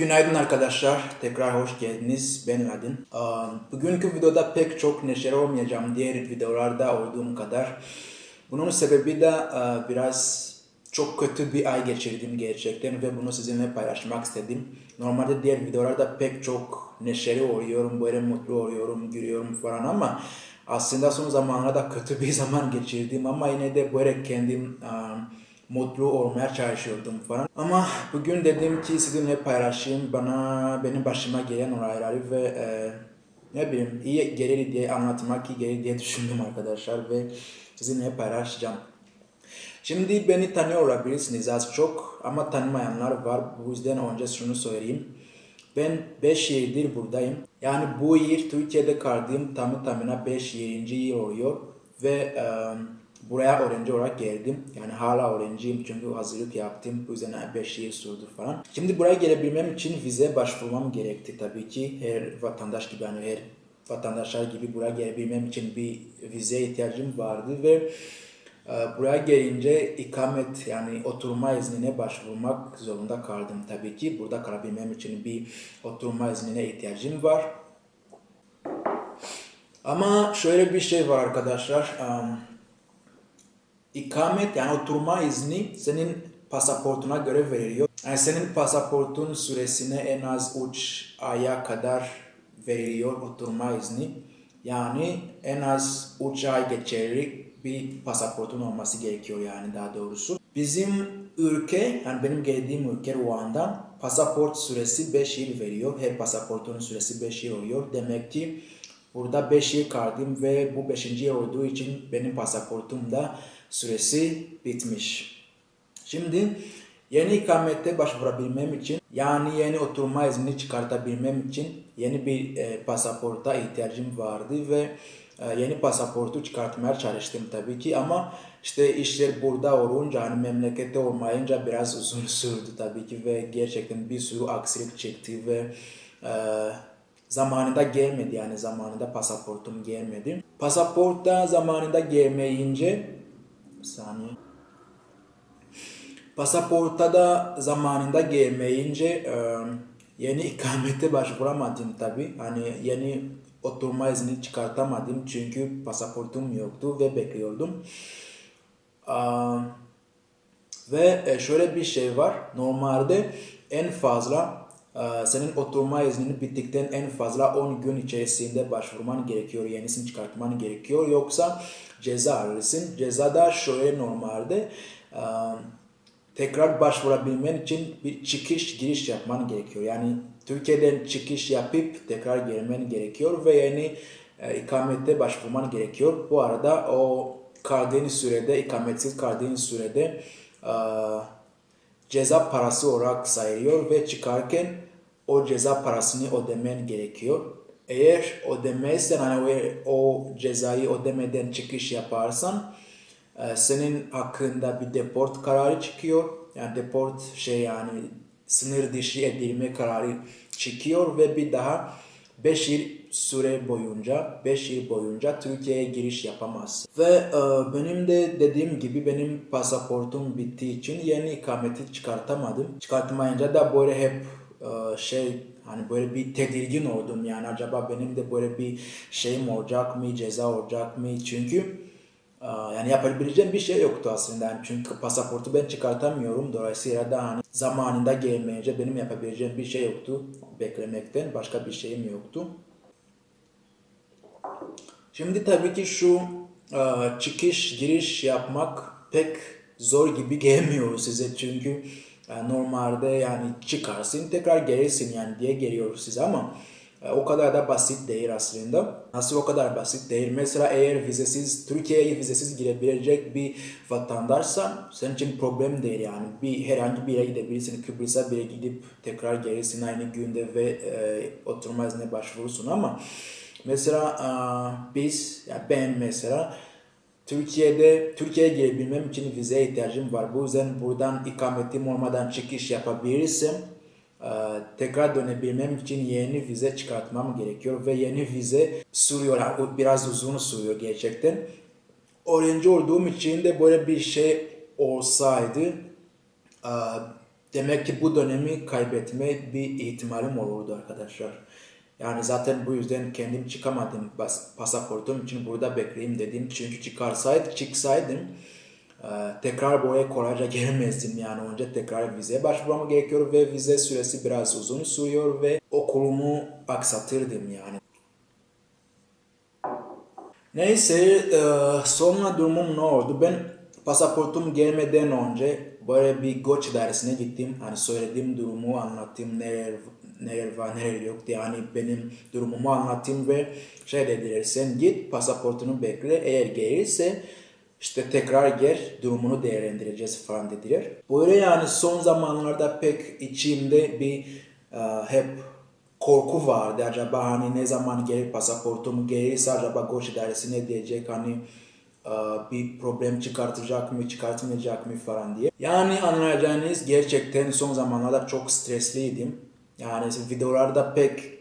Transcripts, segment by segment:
Günaydın arkadaşlar. Tekrar hoş geldiniz. Ben Adin. Bugünkü videoda pek çok neşeli olmayacağım diğer videolarda olduğum kadar. Bunun sebebi de e, biraz çok kötü bir ay geçirdim gerçekten ve bunu sizinle paylaşmak istedim. Normalde diğer videolarda pek çok neşeli oluyorum, böyle mutlu oluyorum, gülüyorum falan ama aslında son zamanlarda kötü bir zaman geçirdim ama yine de böyle kendim mutlu olmaya çalışıyordum falan. Ama bugün dedim ki sizinle paylaşayım bana benim başıma gelen olayları ve e, ne bileyim iyi gelir diye anlatmak iyi gelir diye düşündüm arkadaşlar ve sizinle paylaşacağım. Şimdi beni tanıyor olabilirsiniz az çok ama tanımayanlar var. Bu yüzden önce şunu söyleyeyim. Ben 5 yıldır buradayım. Yani bu yıl Türkiye'de kaldığım tamı tamına 5 yıl oluyor ve e, buraya öğrenci olarak geldim. Yani hala öğrenciyim çünkü hazırlık yaptım. Bu yüzden 5 yıl sürdü falan. Şimdi buraya gelebilmem için vize başvurmam gerekti tabii ki. Her vatandaş gibi yani her vatandaşlar gibi buraya gelebilmem için bir vize ihtiyacım vardı ve e, buraya gelince ikamet yani oturma iznine başvurmak zorunda kaldım tabii ki. Burada kalabilmem için bir oturma iznine ihtiyacım var. Ama şöyle bir şey var arkadaşlar. İkamet yani oturma izni senin pasaportuna göre veriliyor. Yani senin pasaportun süresine en az 3 aya kadar veriliyor oturma izni. Yani en az 3 ay geçerli bir pasaportun olması gerekiyor yani daha doğrusu. Bizim ülke, yani benim geldiğim ülke Ruanda pasaport süresi 5 yıl veriyor. Her pasaportun süresi 5 yıl oluyor. Demek ki burada 5 yıl kaldım ve bu 5. yıl olduğu için benim pasaportum da süresi bitmiş. Şimdi yeni ikamette başvurabilmem için yani yeni oturma izni çıkartabilmem için yeni bir e, pasaporta ihtiyacım vardı ve e, yeni pasaportu çıkartmaya çalıştım tabii ki ama işte işler burada olunca hani memlekette olmayınca biraz uzun sürdü tabii ki ve gerçekten bir sürü aksilik çıktı ve e, zamanında gelmedi yani zamanında pasaportum gelmedi. Pasaport da zamanında gelmeyince bir saniye. Pasaporta da zamanında gelmeyince e, yeni ikamete başvuramadım tabi. Hani yeni oturma izni çıkartamadım çünkü pasaportum yoktu ve bekliyordum. E, ve şöyle bir şey var. Normalde en fazla senin oturma iznini bittikten en fazla 10 gün içerisinde başvurman gerekiyor. Yenisini çıkartman gerekiyor. Yoksa ceza alırsın. Ceza da şöyle normalde tekrar başvurabilmen için bir çıkış giriş yapman gerekiyor. Yani Türkiye'den çıkış yapıp tekrar gelmen gerekiyor ve yeni e, ikamette başvurman gerekiyor. Bu arada o kaldığın sürede, ikametsiz kaldığın sürede e, ceza parası olarak sayılıyor ve çıkarken o ceza parasını ödemen gerekiyor. Eğer ödemezsen hani o cezayı ödemeden çıkış yaparsan e, senin hakkında bir deport kararı çıkıyor. Yani deport şey yani sınır dışı edilme kararı çıkıyor ve bir daha 5 yıl süre boyunca 5 yıl boyunca Türkiye'ye giriş yapamaz. Ve e, benim de dediğim gibi benim pasaportum bittiği için yeni ikameti çıkartamadım. Çıkartmayınca da böyle hep e, şey hani böyle bir tedirgin oldum yani acaba benim de böyle bir şeyim olacak mı ceza olacak mı çünkü yani yapabileceğim bir şey yoktu aslında. Yani çünkü pasaportu ben çıkartamıyorum. Dolayısıyla da hani zamanında gelmeyince benim yapabileceğim bir şey yoktu. Beklemekten başka bir şeyim yoktu. Şimdi tabii ki şu çıkış giriş yapmak pek zor gibi gelmiyor size çünkü normalde yani çıkarsın tekrar gelirsin yani diye geliyor size ama e, o kadar da basit değil aslında. Nasıl o kadar basit değil? Mesela eğer vizesiz, Türkiye'ye vizesiz girebilecek bir vatandaşsan senin için problem değil yani. Bir herhangi bir yere gidebilirsin. Kıbrıs'a bile gidip tekrar gelirsin aynı günde ve e, oturma iznine başvurursun ama mesela e, biz, yani ben mesela Türkiye'de Türkiye'ye girebilmem için vize ihtiyacım var. Bu yüzden buradan ikametim olmadan çıkış yapabilirsem ee, tekrar dönebilmem için yeni vize çıkartmam gerekiyor ve yeni vize sürüyor. Biraz uzun sürüyor gerçekten. Öğrenci olduğum için de böyle bir şey olsaydı demek ki bu dönemi kaybetme bir ihtimalim olurdu arkadaşlar. Yani zaten bu yüzden kendim çıkamadım pasaportum için burada bekleyeyim dedim. Çünkü çıkarsaydı, çıksaydım e, tekrar buraya kolayca gelmezdim yani önce tekrar vize başvurmam gerekiyor ve vize süresi biraz uzun sürüyor ve okulumu aksatırdım yani. Neyse e, sonra durumum ne oldu? Ben pasaportum gelmeden önce böyle bir göç dairesine gittim. Hani söylediğim durumu anlattım. Neler, neler var neler yok diye. Hani benim durumumu anlattım ve şey dediler sen git pasaportunu bekle. Eğer gelirse işte tekrar gel durumunu değerlendireceğiz falan dediler. Böyle yani son zamanlarda pek içimde bir uh, hep korku vardı. Acaba hani ne zaman gelir pasaportum gelirse acaba göç idaresi ne diyecek hani bir problem çıkartacak mı çıkartmayacak mı falan diye. Yani anlayacağınız gerçekten son zamanlarda çok stresliydim. Yani videolarda pek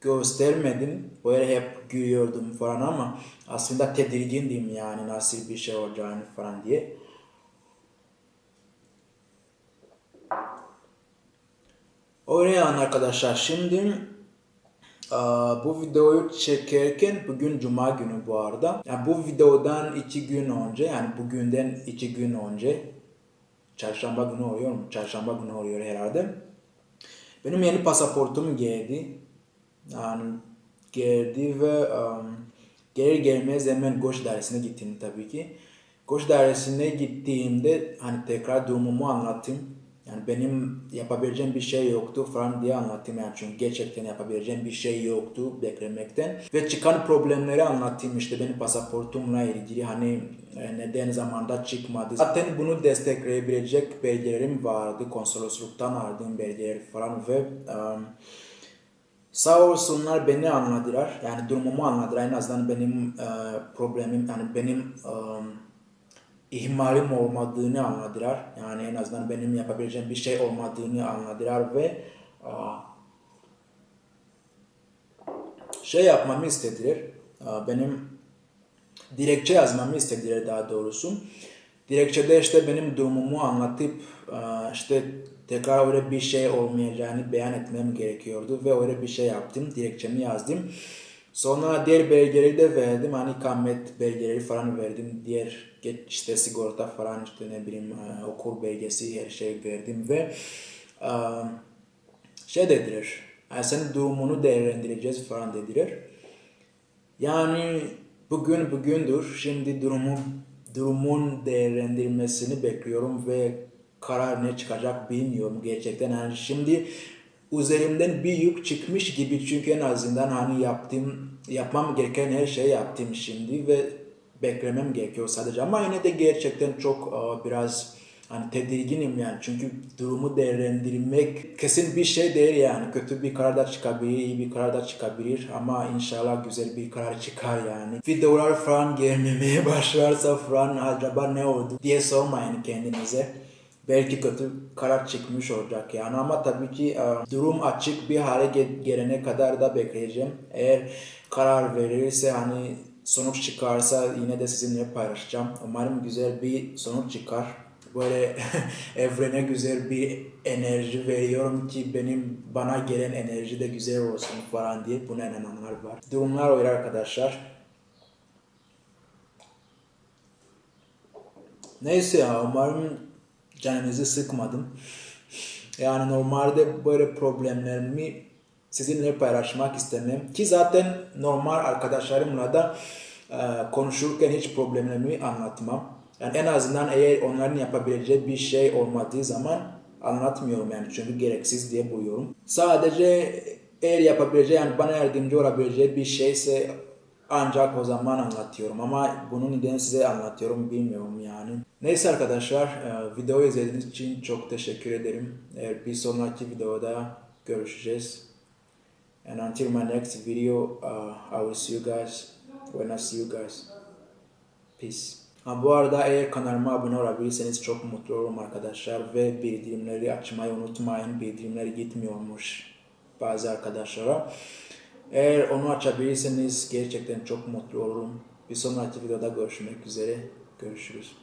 göstermedim. Böyle hep gülüyordum falan ama aslında tedirgindim yani nasıl bir şey olacağını falan diye. Yani arkadaşlar şimdi bu videoyu çekerken bugün cuma günü bu arada. Yani bu videodan iki gün önce yani bugünden iki gün önce çarşamba günü oluyor mu? Çarşamba günü oluyor herhalde. Benim yeni pasaportum geldi. Yani geldi ve um, gelir gelmez hemen Goş dairesine gittim tabii ki. Goş dairesine gittiğimde hani tekrar durumumu anlattım. Yani benim yapabileceğim bir şey yoktu falan diye anlattım yani çünkü gerçekten yapabileceğim bir şey yoktu beklemekten. Ve çıkan problemleri anlattım işte benim pasaportumla ilgili hani e, neden zamanda çıkmadı. Zaten bunu destekleyebilecek belgelerim vardı. Konsolosluktan aldığım belgeler falan ve um, sağ olsunlar beni anladılar. Yani durumumu anladılar. En azından benim uh, problemim yani benim um, ihmalim olmadığını anladılar. Yani en azından benim yapabileceğim bir şey olmadığını anladılar ve şey yapmamı istediler. Benim dilekçe yazmamı istediler daha doğrusu. Dilekçede işte benim durumumu anlatıp işte tekrar öyle bir şey olmayacağını beyan etmem gerekiyordu ve öyle bir şey yaptım. Dilekçemi yazdım. Sonra diğer belgeleri de verdim. Hani kamet belgeleri falan verdim. Diğer işte sigorta falan işte ne bileyim e, okul belgesi her şey verdim ve e, şey dediler. Yani senin durumunu değerlendireceğiz falan dediler. Yani bugün bugündür. Şimdi durumu durumun değerlendirmesini bekliyorum ve karar ne çıkacak bilmiyorum gerçekten. Yani şimdi üzerimden bir yük çıkmış gibi çünkü en azından hani yaptığım, yapmam gereken her şeyi yaptım şimdi ve beklemem gerekiyor sadece. Ama yine de gerçekten çok uh, biraz hani tedirginim yani. Çünkü durumu değerlendirmek kesin bir şey değil yani. Kötü bir karar da çıkabilir iyi bir karar da çıkabilir. Ama inşallah güzel bir karar çıkar yani. Videolar falan gelmemeye başlarsa falan acaba ne oldu diye sormayın kendinize. Belki kötü karar çıkmış olacak yani. Ama tabii ki e, durum açık bir hale gelene kadar da bekleyeceğim. Eğer karar verirse hani sonuç çıkarsa yine de sizinle paylaşacağım. Umarım güzel bir sonuç çıkar. Böyle evrene güzel bir enerji veriyorum ki benim bana gelen enerji de güzel olsun falan diye buna inananlar var. Durumlar öyle arkadaşlar. Neyse ya umarım canınızı sıkmadım. Yani normalde böyle problemlerimi sizinle paylaşmak istemem. Ki zaten normal arkadaşlarımla da e, konuşurken hiç problemlerimi anlatmam. Yani en azından eğer onların yapabileceği bir şey olmadığı zaman anlatmıyorum yani çünkü gereksiz diye buluyorum. Sadece eğer yapabileceği yani bana yardımcı olabileceği bir şeyse ancak o zaman anlatıyorum ama bunu neden size anlatıyorum bilmiyorum yani. Neyse arkadaşlar e, videoyu izlediğiniz için çok teşekkür ederim. Eğer bir sonraki videoda görüşeceğiz. And until my next video, uh, I will see you guys when I see you guys. Peace. Ha, bu arada eğer kanalıma abone olabilirseniz çok mutlu olurum arkadaşlar ve bildirimleri açmayı unutmayın. Bildirimler gitmiyormuş bazı arkadaşlara. Eğer onu açabilirseniz gerçekten çok mutlu olurum. Bir sonraki videoda görüşmek üzere. Görüşürüz.